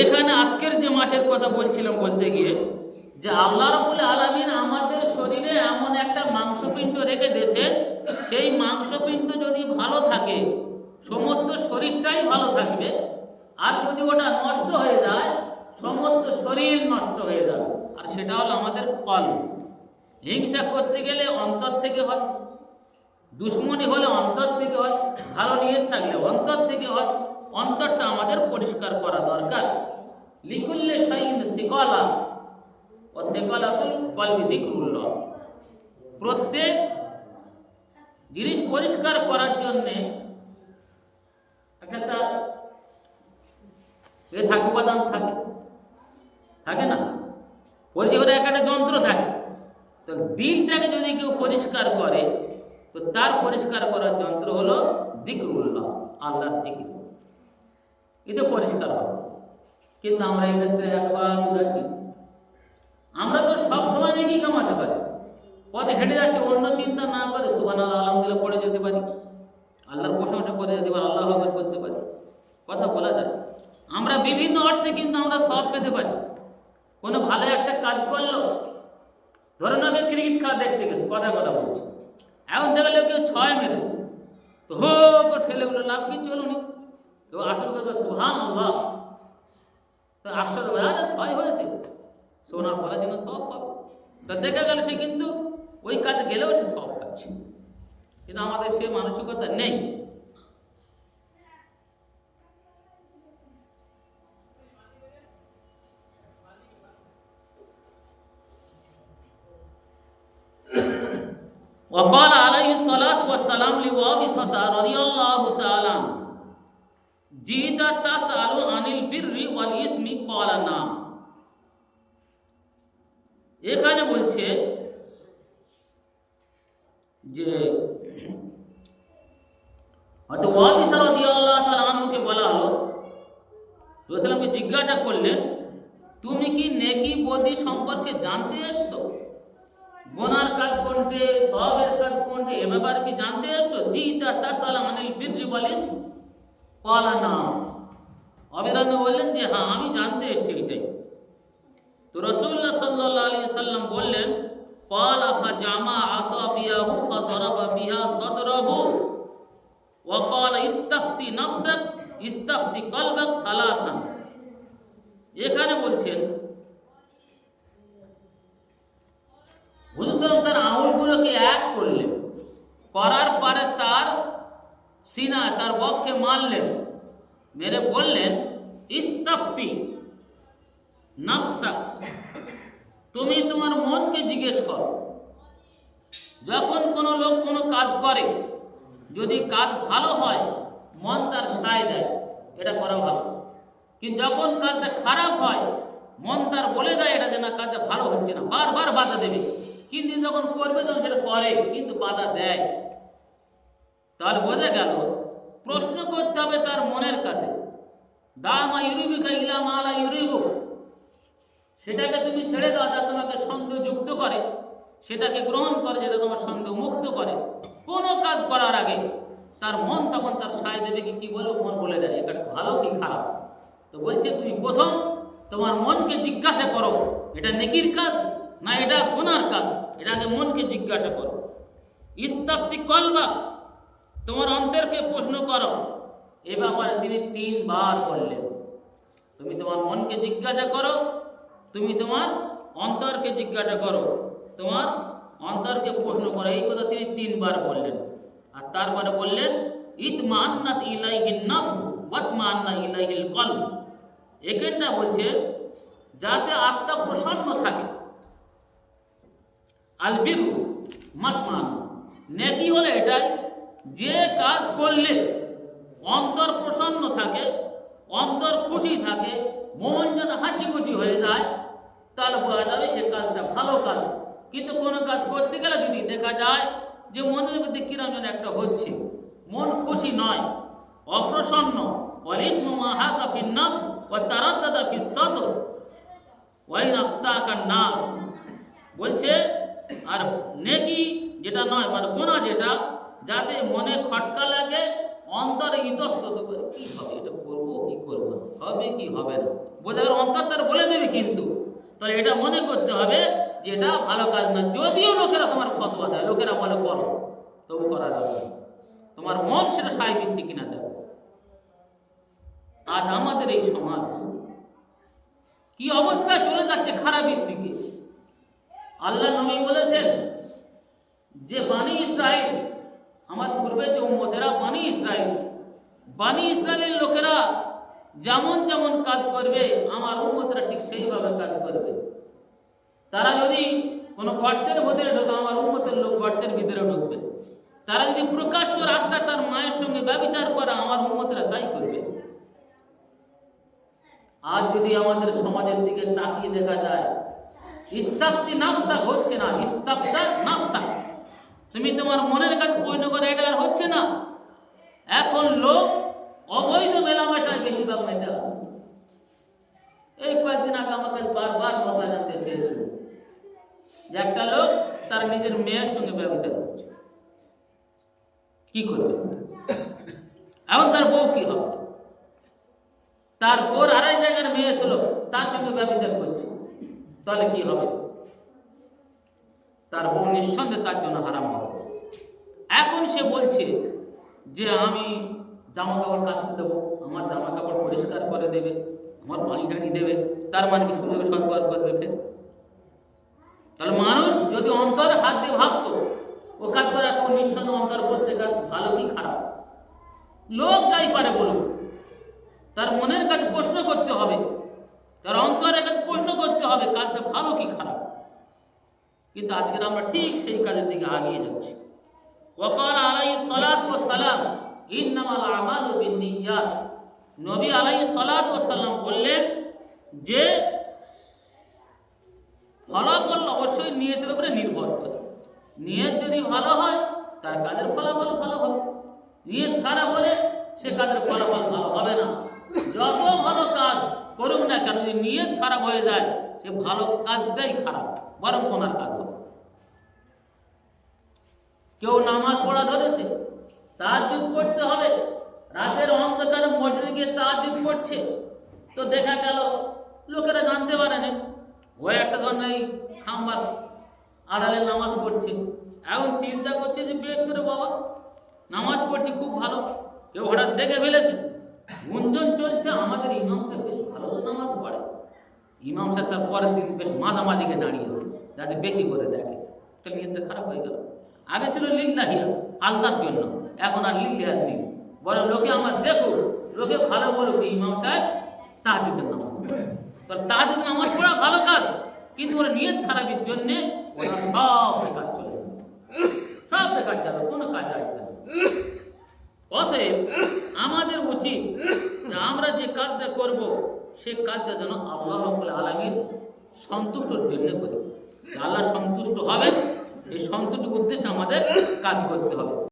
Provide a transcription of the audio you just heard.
এখানে আজকের যে মাঠের কথা বলছিলাম বলতে গিয়ে, যে আল্লাহ রবুল আলমিন আমাদের শরীরে এমন একটা মাংসপিণ্ড রেখে দিয়েছেন, সেই মাংসপিণ্ড যদি ভালো থাকে, সমস্ত শরীরটাই ভালো থাকবে, আর যদি ওটা নষ্ট হয়ে যায়, সমস্ত শরীর নষ্ট হয়ে যাবে। আর সেটা হলো আমাদের কল। হিংসা করতে গেলে অন্তর থেকে হয়, দুশ্মনী হলে অন্তর থেকে হয়, ভালো নিয়ত থাকলে অন্তর থেকে হয় অন্তরটা আমাদের পরিষ্কার করা দরকার। লিকুল্লে শাইন সিকলা ও সেকলাতুল কলবি দিকরুল্লাহ প্রত্যেক জিনিস পরিষ্কার করার জন্যে একটা তার এ থাকে, উপাদান থাকে। থাকে না? পরিষ্কার এক একটা যন্ত্র থাকে। তো দিলটাকে যদি কেউ পরিষ্কার করে, তো তার পরিষ্কার করার যন্ত্র হলো দিকরুল্লাহ আল্লাহর দিকে এতে পরিষ্কার হবে। কিন্তু আমরা এক্ষেত্রে একবার আমরা তো সবসময় নাকি কামাতে পারি। পথে হেঁটে যাচ্ছে, অন্য চিন্তা না করে সুবান আলহামদুলিল্লাহ পড়ে যেতে পারি। আল্লাহর প্রশংসা করে যেতে পারি আল্লাহ হকর করতে পারি। কথা বলা যায়। আমরা বিভিন্ন অর্থে কিন্তু আমরা সব পেতে পারি। কোনো ভালো একটা কাজ করল ধরুন আগে ক্রিকেট খেলা দেখতে গেছে কথা কথা বলছি। এখন দেখলে কেউ ছয় মেরেছে। তো হো কো ঠেলে উঠল, লাভ কি চলুনি কেউ আসল করবে সুহান আল্লাহ তো আশ্চর্য হবে, আরে ছয় হয়েছে সোনার পরে যেন সব পাবে তা দেখা গেল সে কিন্তু ওই কাজে গেলেও সে সব পাচ্ছে কিন্তু আমাদের সে মানসিকতা নেই وقال عليه الصلاة والسلام لوابصة رضي الله تعالى عنه জিদা তাসআলু আনিল বিররি ওয়াল ইসমি ক্বালা না। এখানে বলছে যে, হয়তো ওয়াদিসা রাদিয়াল্লাহু তাআলা আনহুকে বলা হলো। রসুলামকে জিজ্ঞাসা করলেন, তুমি কি নেকি বদি সম্পর্কে জানতে এসছো? গোনার কাজ কোনটে? সবের কাজ কোনটে? এ ব্যাপারে কি জানতে এসছো? জি দা তাসালাম আনিল বিররি বলিস ইসমি। ক্বালা না অবিরাম বললেন যে হ্যাঁ আমি জানতে এসেছি এটাই। তো রাসূলুল্লাহ সাল্লাল্লাহু আলাইহি সাল্লাম বললেন ক্বালা ফাজামা আসাবিয়াহু ফাদারাবা বিহা সাদরাহু ওয়া ক্বালা ইস্তাফতি নাফসাক, ইস্তাফতি কলবাক সালাসান। এখানে বলছেন, হুজুর তার আঙুলগুলোকে এক করলেন। করার পরে তার সিনা তার বক্ষে মারলেন। মেরে বললেন, ইস্তাফতি নফসা তুমি তোমার মনকে জিজ্ঞেস করো। যখন কোনো লোক কোনো কাজ করে, যদি কাজ ভালো হয়, মন তার সায় দেয়। এটা করা ভালো। কিন্তু যখন কাজটা খারাপ হয়, মন তার বলে দেয়, এটা যে না কাজটা ভালো হচ্ছে না। বারবার বাধা দেবে। কিন্তু যখন করবে, তখন সেটা করে, কিন্তু বাধা দেয়। তাহলে বোঝা গেল, প্রশ্ন করতে হবে তার মনের কাছে। দামা ইউরিবিকা ইলাম আলা ইউরিবু। সেটাকে তুমি ছেড়ে দাও, যা তোমাকে সন্দেহ যুক্ত করে। সেটাকে গ্রহণ করে যেটা তোমার সন্দেহ মুক্ত করে। কোনো কাজ করার আগে তার মন তখন তার সায় দেবে কি কি বলব মন বলে দেয়, এটা ভালো কি খারাপ? তো বলছে, তুমি প্রথম তোমার মনকে জিজ্ঞাসা করো, এটা নেকির কাজ না এটা গুনার কাজ? এটা আগে মনকে জিজ্ঞাসা করো। ইস্তাফতি কলবা তোমার অন্তরকে প্রশ্ন করো। এ ব্যাপারে তিনি তিনবার বললেন। তুমি তোমার মনকে জিজ্ঞাসা করো, তুমি তোমার অন্তরকে জিজ্ঞাসা করো, তোমার অন্তরকে প্রশ্ন করো। এই কথা তিনি তিনবার বললেন। আর তারপরে বললেন ইতমান্নাত ইলাইহিন নফস ওয়াতমান্না ইলাইহিল কলব। এখানটা বলছে, যাতে আত্মা প্রসন্ন থাকে। আলবিরু মাতমান নেকি হলে এটাই যে কাজ করলে অন্তর প্রসন্ন থাকে, অন্তর খুশি থাকে, মন যেন হাঁচি খুচি হয়ে যায়, তাহলে বোঝা যাবে যে কাজটা ভালো কাজ। কিন্তু কোনো কাজ করতে গেলে যদি দেখা যায় যে মনের মধ্যে কিরম যেন একটা হচ্ছে, মন খুশি নয়, অপ্রসন্ন বলছে, আর নেকি যেটা নয় মানে গোনা যেটা যাতে মনে খটকা লাগে, অন্তরে ইতস্তত করে, কি হবে এটা করব, কি করব না? হবে কি হবে না? বোঝা গেল অন্তর তার বলে দেবে কিন্তু। তাহলে এটা মনে করতে হবে যে এটা ভালো কাজ না। যদিও লোকেরা তোমার ফতোয়া দেয়, লোকেরা বলে, করো। তবু করা যাবে তোমার মন সেটা সায় দিচ্ছে কিনা দেখো। আজ আমাদের এই সমাজ কি অবস্থা চলে যাচ্ছে খারাপের দিকে? আল্লাহ নবী বলেছেন যে বাণী ইসরায়েল আমার পূর্বে যে উম্মতেরা বাণী ইসরায়েল বাণী ইসরায়েলের লোকেরা যেমন যেমন কাজ করবে, আমার উম্মতেরা ঠিক সেইভাবে কাজ করবে। তারা যদি কোনো গর্তের ভিতরে ঢোকে, আমার উম্মতের লোক গর্তের ভিতরে ঢুকবে। তারা যদি প্রকাশ্য রাস্তা তার মায়ের সঙ্গে ব্যবচার করে, আমার উম্মতেরা তাই করবে। আজ যদি আমাদের সমাজের দিকে তাকিয়ে দেখা যায় ইস্তাপ্তি নাফসা হচ্ছে না ইস্তাপ্তা নাফসা। তুমি তোমার মনের কাছে পূর্ণ করে এটা আর হচ্ছে না। এখন লোক অবৈধ মেলামেশায় বেশিরভাগ মেতে আসে এই কয়েকদিন আগে আমাকে বারবার কথা জানতে চেয়েছিল যে একটা লোক তার নিজের মেয়ের সঙ্গে ব্যবচার করছে। কি করবে? এখন তার বউ কি হবে? তারপর আড়াই জায়গার মেয়ে ছিল, তার সঙ্গে ব্যবচার করছে। তাহলে কি হবে? তার বউ নিঃসন্দেহে তার জন্য হারাম হবে। এখন সে বলছে যে আমি জামা কাপড় কাচতে দেবো, আমার জামা কাপড় পরিষ্কার করে দেবে, আমার পানি টানি দেবে, তার মানে কি সুযোগ সদ্ব্যবহার করবে ফের? তাহলে মানুষ যদি অন্তরে হাত দিয়ে ভাবতো, ও কাজ করে এত নিঃসন্দেহ অন্তর বলতে কাজ ভালো কি খারাপ? লোক যাই পারে বলুক? তার মনের কাছে প্রশ্ন করতে হবে, তার অন্তরের কাছে প্রশ্ন করতে হবে, কাজটা ভালো কি খারাপ? কিন্তু আজকের আমরা ঠিক সেই কাজের দিকে আগিয়ে যাচ্ছি। ওকাল আলাই সালাত ও সালাম, ইন্নামাল আমাল বিন্নিয়াত। নবী আলাই সালাত ও সালাম বললেন যে, ফলাফল অবশ্যই নিয়তের উপরে নির্ভর করে। নিয়ত যদি ভালো হয়, তার কাজের ফলাফল ভালো হবে। নিয়ত খারাপ হলে সে কাজের ফলাফল ভালো হবে না। যত ভালো কাজ করুক না কেন, যদি নিয়ত খারাপ হয়ে যায়, সে ভালো কাজটাই খারাপ, বরং কোনার কাজ কেউ নামাজ পড়া ধরেছে তাহাজুদ পড়তে হবে। রাতের অন্ধকারে মসজিদে গিয়ে তাহাজুদ পড়ছে তো দেখা গেল, লোকেরা জানতে পারে না। ও একটা ধরনের খাম্বার আড়ালে নামাজ পড়ছে। এখন চিন্তা করছে যে বেশ করে বাবা, নামাজ পড়ছে, খুব ভালো। কেউ হঠাৎ দেখে ফেলেছে, গুঞ্জন চলছে, আমাদের ইমাম সাহেব বেশ ভালো তো নামাজ পড়ে। ইমাম সাহেব তার পরের দিন বেশ মাঝামাঝিকে দাঁড়িয়েছে, যাতে বেশি করে দেখে। তো নিয়তটা খারাপ হয়ে গেল। আগে ছিল লিল্লাহিয়া আল্লাহর জন্য। এখন আর লিল্লাহিয়া নেই। বরং লোকে আমার দেখুক, লোকে ভালো বলুক ইমাম সাহেব তাহাজুদের নামাজ পড়ে। তো তাহাজুদ নামাজ পড়া ভালো কাজ, কিন্তু ওরা নিয়ত খারাপের জন্যে সব বেকার চলে সব বেকার যাবে, কোনো কাজ আসবে অতএব আমাদের উচিত যে আমরা যে কাজটা করব, সে কাজটা যেন আল্লাহ রব্বুল আলমীর সন্তুষ্টর জন্য করি। আল্লাহ সন্তুষ্ট হবে এই সন্তটুকু উদ্দেশ্যে আমাদের কাজ করতে হবে।